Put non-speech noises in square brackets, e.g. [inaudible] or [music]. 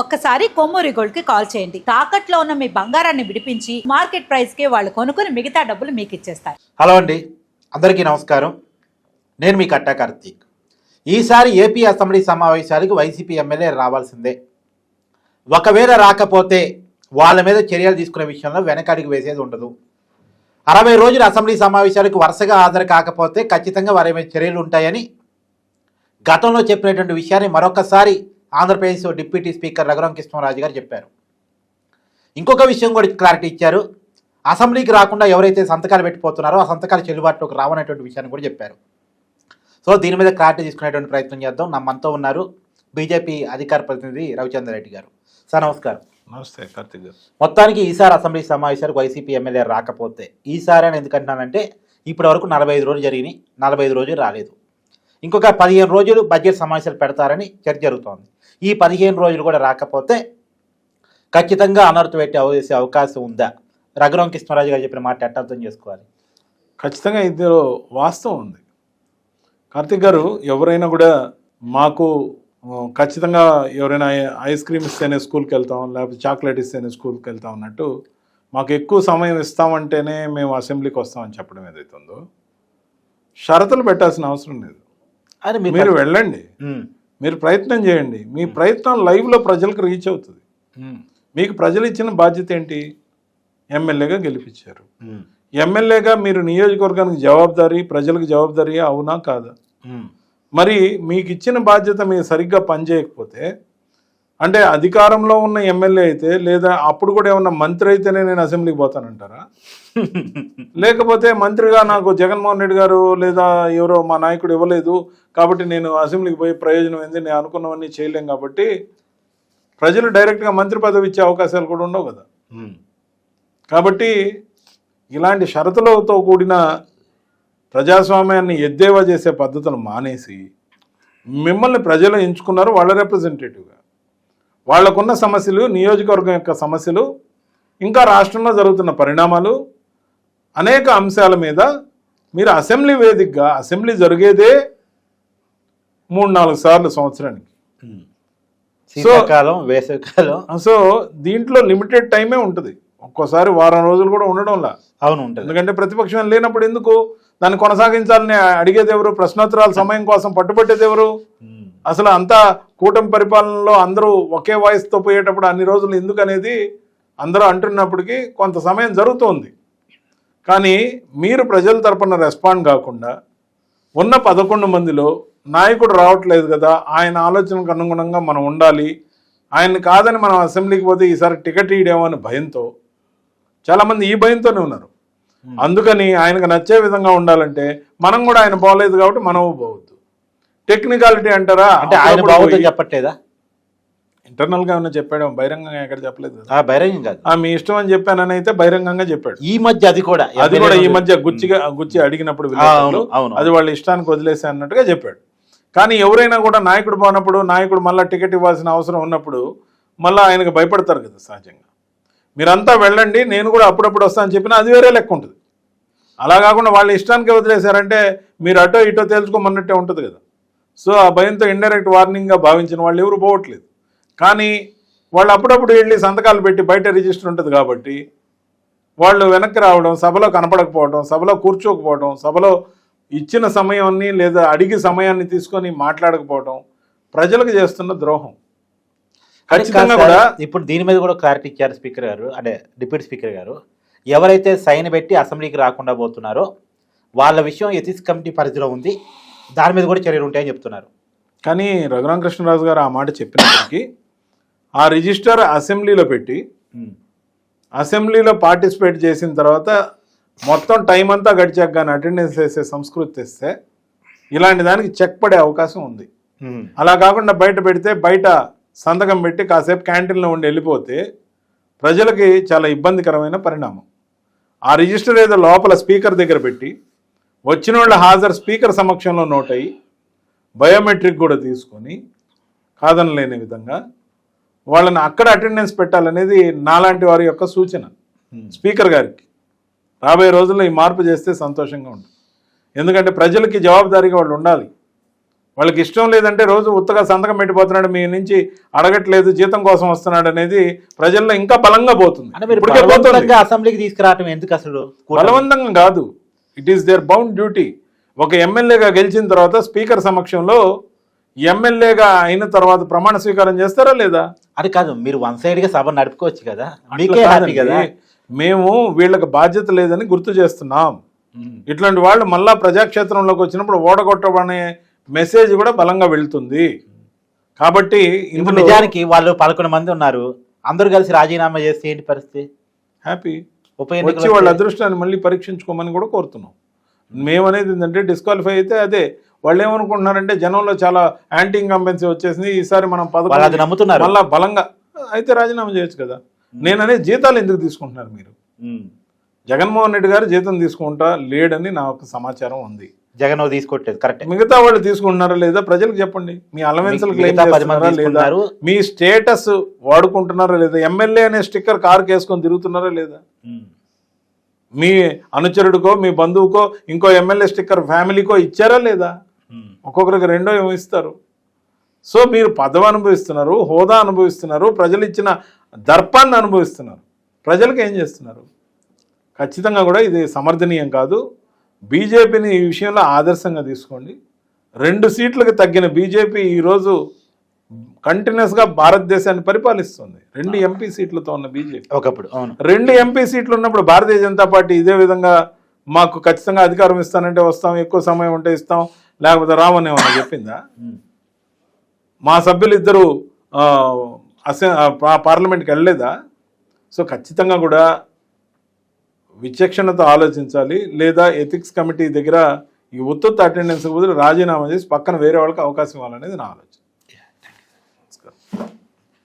ఒక్కసారి కొమ్మూరి గోల్డ్కి కాల్ చేయండి. తాకట్లో ఉన్న మీ బంగారాన్ని విడిపించి మార్కెట్ ప్రైస్కి వాళ్ళు కొనుక్కుని మిగతా డబ్బులు మీకు ఇచ్చేస్తారు. హలో అండి. అందరికీ నమస్కారం. నేను మీ కట్టా కార్తీక్. ఈసారి ఏపీ అసెంబ్లీ సమావేశాలకు వైసీపీ ఎమ్మెల్యే రావాల్సిందే. ఒకవేళ రాకపోతే వాళ్ళ మీద చర్యలు తీసుకునే విషయంలో వెనకాడికి వేసేది ఉండదు. అరవై రోజుల అసెంబ్లీ సమావేశాలకు వరుసగా హాజరు కాకపోతే ఖచ్చితంగా వారి మీద చర్యలు ఉంటాయని గతంలో చెప్పినటువంటి విషయాన్ని మరొకసారి ఆంధ్రప్రదేశ్ డిప్యూటీ స్పీకర్ రఘురాం కృష్ణరాజు గారు చెప్పారు. ఇంకొక విషయం కూడా క్లారిటీ ఇచ్చారు. అసెంబ్లీకి రాకుండా ఎవరైతే సంతకాలు పెట్టిపోతున్నారో ఆ సంతకాలు చెల్లుబాటులోకి రావనేటువంటి విషయాన్ని కూడా చెప్పారు. సో దీని మీద క్లారిటీ తీసుకునేటువంటి ప్రయత్నం చేద్దాం. నా మనతో ఉన్నారు బీజేపీ అధికార ప్రతినిధి రవిచంద్ర రెడ్డి గారు. సార్ నమస్కారం. నమస్తే కార్తిక్ గారు. మొత్తానికి ఈసారి అసెంబ్లీ సమావేశాలకు వైసీపీ ఎమ్మెల్యే రాకపోతే ఈసారి అని ఎందుకంటున్నానంటే ఇప్పటి వరకు నలభై ఐదు రోజులు జరిగినాయి. నలభై ఐదు రోజులు రాలేదు. ఇంకొక పదిహేను రోజులు బడ్జెట్ సమావేశాలు పెడతారని చర్చ జరుగుతోంది. ఈ పదిహేను రోజులు కూడా రాకపోతే ఖచ్చితంగా అనర్హత పెట్టి వేసే అవకాశం ఉందా? రఘురాం కృష్ణరాజు గారు చెప్పిన మాట ఎట్ట అర్థం చేసుకోవాలి? ఖచ్చితంగా ఇందులో వాస్తవం ఉంది. కార్తిక్ గారు ఎవరైనా కూడా మాకు ఖచ్చితంగా ఎవరైనా ఐస్ క్రీమ్ ఇస్తేనే స్కూల్కి వెళ్తాం లేకపోతే చాక్లెట్ ఇస్తేనే స్కూల్కి వెళ్తాం అన్నట్టు మాకు ఎక్కువ సమయం ఇస్తామంటేనే మేము అసెంబ్లీకి వస్తామని చెప్పడం ఏదైతే ఉందో షరతులు పెట్టాల్సిన అవసరం లేదు. మీరు వెళ్ళండి. మీరు ప్రయత్నం చేయండి. మీ ప్రయత్నం లైవ్లో ప్రజలకు రీచ్ అవుతుంది. మీకు ప్రజలు ఇచ్చిన బాధ్యత ఏంటి? ఎమ్మెల్యేగా గెలిపించారు. ఎమ్మెల్యేగా మీరు నియోజకవర్గానికి జవాబుదారీ ప్రజలకు జవాబుదారీ అవునా కాదా? మరి మీకు ఇచ్చిన బాధ్యత మీరు సరిగ్గా పనిచేయకపోతే అంటే అధికారంలో ఉన్న ఎమ్మెల్యే అయితే లేదా అప్పుడు కూడా ఏమన్నా మంత్రి అయితేనే నేను అసెంబ్లీకి పోతానంటారా? [laughs] లేకపోతే మంత్రిగా నాకు జగన్మోహన్ రెడ్డి గారు లేదా ఎవరో మా నాయకుడు ఇవ్వలేదు కాబట్టి నేను అసెంబ్లీకి పోయి ప్రయోజనం ఏంది? నేను అనుకున్నవన్నీ చేయలేం కాబట్టి ప్రజలు డైరెక్ట్గా మంత్రి పదవి ఇచ్చే అవకాశాలు కూడా ఉండవు కదా. కాబట్టి ఇలాంటి షరతులతో కూడిన ప్రజాస్వామ్యాన్ని ఎద్దేవా చేసే పద్ధతులు మానేసి మిమ్మల్ని ప్రజలు ఎంచుకున్నారు వాళ్ళ రిప్రజెంటేటివ్గా. వాళ్ళకున్న సమస్యలు నియోజకవర్గం యొక్క సమస్యలు ఇంకా రాష్ట్రంలో జరుగుతున్న పరిణామాలు అనేక అంశాల మీద మీరు అసెంబ్లీ వేదికగా అసెంబ్లీ జరిగేదే మూడు నాలుగు సార్లు సంవత్సరానికి. శీతాకాలం వేసవికాలం. సో దీంట్లో లిమిటెడ్ టైమే ఉంటుంది. ఒక్కోసారి వారం రోజులు కూడా ఉండడంలా. అవును ఉంటుంది. ఎందుకంటే ప్రతిపక్షం లేనప్పుడు ఎందుకు? దాన్ని కొనసాగించాలని అడిగేది ఎవరు? ప్రశ్నోత్తరాల సమయం కోసం పట్టుబట్టేది ఎవరు? అసలు అంతా కూటమి పరిపాలనలో అందరూ ఒకే వాయిస్తో పోయేటప్పుడు అన్ని రోజులు ఎందుకు అనేది అందరూ అంటున్నప్పటికీ కొంత సమయం జరుగుతోంది. కానీ మీరు ప్రజల తరపున రెస్పాండ్ కాకుండా ఉన్న పదకొండు మందిలో నాయకుడు రావట్లేదు కదా ఆయన ఆలోచనకు అనుగుణంగా మనం ఉండాలి. ఆయన్ని కాదని మనం అసెంబ్లీకి పోతే ఈసారి టికెట్ ఇయ్యడేమో అని భయంతో చాలామంది ఈ భయంతోనే ఉన్నారు. అందుకని ఆయనకు నచ్చే విధంగా ఉండాలంటే మనం కూడా ఆయన బాగలేదు కాబట్టి మనము పోవద్దు. టెక్నికాలిటీ అంటారా? అంటే ఆయన చెప్పట్లేదా? ఇంటర్నల్గా ఏమైనా చెప్పాడు బహిరంగంగా ఎక్కడ చెప్పలేదు కదా. ఆ బహిరంగం కాదు. ఆ మీ ఇష్టం అని చెప్పానని అయితే బహిరంగంగా చెప్పాడు. ఈ మధ్య అది కూడా అది కూడా ఈ మధ్య గుచ్చిగా గుచ్చి అడిగినప్పుడు అవును. అది వాళ్ళ ఇష్టానికి వదిలేసే అన్నట్టుగా చెప్పాడు. కానీ ఎవరైనా కూడా నాయకుడు పోనప్పుడు నాయకుడు మళ్ళీ టికెట్ ఇవ్వాల్సిన అవసరం ఉన్నప్పుడు మళ్ళీ ఆయనకు భయపడతారు కదా సహజంగా. మీరంతా వెళ్ళండి నేను కూడా అప్పుడప్పుడు వస్తానని చెప్పినా అది వేరే లెక్క ఉంటుంది. అలా కాకుండా వాళ్ళ ఇష్టానికి వదిలేశారంటే మీరు అటో ఇటో తేల్చుకోమన్నట్టే ఉంటుంది కదా. సో ఆ భయంతో ఇండైరెక్ట్ వార్నింగ్గా భావించిన వాళ్ళు ఎవరు పోవట్లేదు. కానీ వాళ్ళు అప్పుడప్పుడు వెళ్ళి సంతకాలు పెట్టి బయట రిజిస్టర్ ఉంటుంది కాబట్టి వాళ్ళు వెనక్కి రావడం సభలో కనపడకపోవడం సభలో కూర్చోకపోవడం సభలో ఇచ్చిన సమయాన్ని లేదా అడిగి సమయాన్ని తీసుకొని మాట్లాడకపోవడం ప్రజలకు చేస్తున్న ద్రోహం. ఖచ్చితంగా కూడా ఇప్పుడు దీని మీద కూడా క్లారిటీ ఇచ్చారు స్పీకర్ గారు అంటే డిప్యూటీ స్పీకర్ గారు. ఎవరైతే సైన్ పెట్టి అసెంబ్లీకి రాకుండా పోతున్నారో వాళ్ళ విషయం ఎథిక్స్ కమిటీ పరిధిలో ఉంది. దాని మీద కూడా చర్యలు ఉంటాయని చెప్తున్నారు. కానీ రఘురామ కృష్ణరాజు గారు ఆ మాట చెప్పినప్పటికీ ఆ రిజిస్టర్ అసెంబ్లీలో పెట్టి అసెంబ్లీలో పార్టిసిపేట్ చేసిన తర్వాత మొత్తం టైం అంతా గడిచాక కానీ అటెండెన్స్ వేసే సంస్కృతి తెస్తే ఇలాంటి దానికి చెక్ పడే అవకాశం ఉంది. ఉమ్, అలా కాకుండా బయట పెడితే బయట సంతకం పెట్టి కాసేపు క్యాంటీన్లో ఉండి వెళ్ళిపోతే ప్రజలకి చాలా ఇబ్బందికరమైన పరిణామం. ఆ రిజిస్టర్ ఏదో లోపల స్పీకర్ దగ్గర పెట్టి వచ్చిన వాళ్ళ హాజరు స్పీకర్ సమక్షంలో నోట్ అయ్యి బయోమెట్రిక్ కూడా తీసుకొని కాదనలేని విధంగా వాళ్ళని అక్కడ అటెండెన్స్ పెట్టాలనేది నాలాంటి వారి యొక్క సూచన. స్పీకర్ గారికి. రాబోయే రోజుల్లో ఈ మార్పు చేస్తే సంతోషంగా ఉంటుంది. ఎందుకంటే ప్రజలకి జవాబుదారీగా వాళ్ళు ఉండాలి. వాళ్ళకి ఇష్టం లేదంటే రోజు ఉత్తగా సంతకం పెట్టిపోతున్నాడు మీ నుంచి అడగట్లేదు జీతం కోసం వస్తున్నాడు అనేది ప్రజల్లో ఇంకా బలంగా పోతుంది. అసెంబ్లీకి తీసుకురావటం ఎందుకు అసలు? బలవంతంగా కాదు. It is their bound duty ఒక ఎమ్మెల్యేగా గెలిచిన తర్వాత స్పీకర్ సమక్షంలో ఎమ్మెల్యేగా అయిన తర్వాత ప్రమాణ స్వీకారం చేస్తారా లేదా? అది కాదు మీరు వన్ సైడ్గా సభ నడుపుకోవచ్చు కదా. మీకే హ్యాపీ. కదా. మేము వీళ్ళకి బాధ్యత లేదని గుర్తు చేస్తున్నాం. ఇట్లాంటి వాళ్ళు మళ్ళా ప్రజాక్షేత్రంలోకి వచ్చినప్పుడు ఓడగొట్టమనే మెసేజ్ కూడా బలంగా వెళ్తుంది. కాబట్టి ఇప్పుడు నిజానికి వాళ్ళు పదకొండు మంది ఉన్నారు. అందరూ కలిసి రాజీనామా చేస్తే ఏంటి పరిస్థితి? హ్యాపీ. వచ్చి వాళ్ళ అదృష్టాన్ని మళ్ళీ పరీక్షించుకోమని కూడా కోరుతున్నాం. మేమనేది ఏంటంటే డిస్క్వాలిఫై అయితే అదే. వాళ్ళు ఏమనుకుంటున్నారంటే జనంలో చాలా యాంటీ ఇన్కంబెన్సీ వచ్చేసింది. ఈసారి మనం పదకొండు నమ్ముతున్నారు. మళ్ళా బలంగా అయితే రాజీనామా చేయొచ్చు కదా. నేననే జీతాలు ఎందుకు తీసుకుంటున్నారు మీరు. జగన్మోహన్ రెడ్డి గారు జీతం తీసుకుంటా లేడని నాకు సమాచారం ఉంది. జగన్ తీసుకోవట్లేదు కరెక్ట్ మిగతా వాళ్ళు తీసుకుంటున్నారా లేదా ప్రజలకు చెప్పండి. మీ అలవెన్సులు క్లెయిమ్ చేస్తున్నారా లేదా. మీ స్టేటస్ వాడుకుంటున్నారా లేదా? ఎమ్మెల్యే అనే స్టిక్కర్ కార్ వేసుకొని తిరుగుతున్నారా లేదా. మీ అనుచరుడికో మీ బంధువుకో ఇంకో ఎమ్మెల్యే స్టిక్కర్ ఫ్యామిలీకో ఇచ్చారా లేదా. ఒక్కొక్కరికి రెండో ఏమో ఇస్తారు. సో మీరు పదవి అనుభవిస్తున్నారు హోదా అనుభవిస్తున్నారు ప్రజలు ఇచ్చిన దర్పాన్ని అనుభవిస్తున్నారు. ప్రజలకు ఏం చేస్తున్నారు? ఖచ్చితంగా కూడా ఇది సమర్థనీయం కాదు. బీజేపీని ఈ విషయంలో ఆదర్శంగా తీసుకోండి. రెండు సీట్లకు తగ్గిన బీజేపీ ఈరోజు కంటిన్యూస్గా భారతదేశాన్ని పరిపాలిస్తుంది. రెండు ఎంపీ సీట్లతో ఉన్న బీజేపీ. ఒకప్పుడు అవును. రెండు ఎంపీ సీట్లు ఉన్నప్పుడు భారతీయ జనతా పార్టీ ఇదే విధంగా మాకు ఖచ్చితంగా అధికారం ఇస్తానంటే వస్తాం ఎక్కువ సమయం ఉంటే ఇస్తాం లేకపోతే రామని ఏమన్నా చెప్పిందా. మా సభ్యులు ఇద్దరు అసె పార్లమెంట్కి వెళ్ళలేదా? సో ఖచ్చితంగా కూడా విచక్షణతో ఆలోచించాలి. లేదా ఎథిక్స్ కమిటీ దగ్గర ఈ ఉత్తత్తు అటెండెన్స్ బదులు రాజీనామా చేసి పక్కన వేరే వాళ్ళకి అవకాశం ఇవ్వాలనేది నా ఆలోచన.